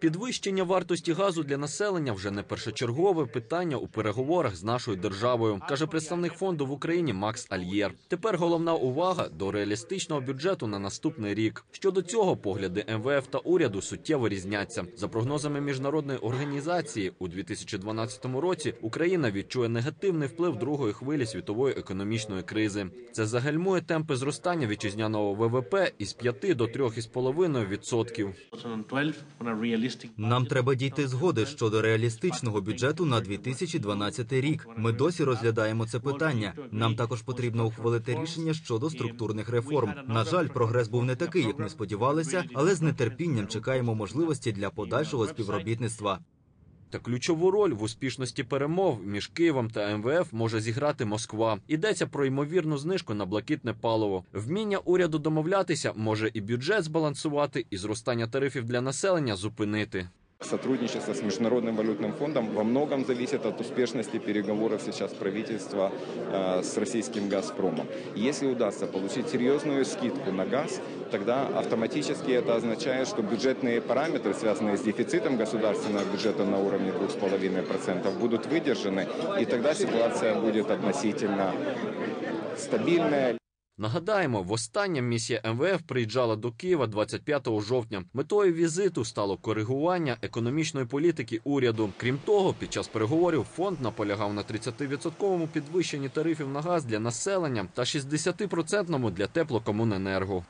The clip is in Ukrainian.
Підвищення вартості газу для населення вже не першочергове питання у переговорах з нашою державою, каже представник фонду в Україні Макс Альєр. Тепер головна увага до реалістичного бюджету на наступний рік. Щодо цього, погляди МВФ та уряду суттєво різняться. За прогнозами міжнародної організації, у 2012 році Україна відчує негативний вплив другої хвилі світової економічної кризи. Це загальмує темпи зростання вітчизняного ВВП із 5 до 3,5 відсотків. 2012 on a realistic Нам треба дійти згоди щодо реалістичного бюджету на 2012 рік. Ми досі розглядаємо це питання. Нам також потрібно ухвалити рішення щодо структурних реформ. На жаль, прогрес був не такий, як ми сподівалися, але з нетерпінням чекаємо можливості для подальшого співробітництва. Та ключову роль в успішності перемов між Києвом та МВФ може зіграти Москва. Йдеться про ймовірну знижку на блакитне паливо. Вміння уряду домовлятися може і бюджет збалансувати, і зростання тарифів для населення зупинити. Сотрудничество с Международным валютным фондом во многом зависит от успешности переговоров сейчас правительства э, с российским «Газпромом». Если удастся получить серьезную скидку на газ, тогда автоматически это означает, что бюджетные параметры, связанные с дефицитом государственного бюджета на уровне 2,5%, будут выдержаны, и тогда ситуация будет относительно стабильная. Нагадаємо, востаннє місія МВФ приїжджала до Києва 25 жовтня. Метою візиту стало коригування економічної політики уряду. Крім того, під час переговорів фонд наполягав на 30-відсотковому підвищенні тарифів на газ для населення та 60-процентному для теплокомуненерго.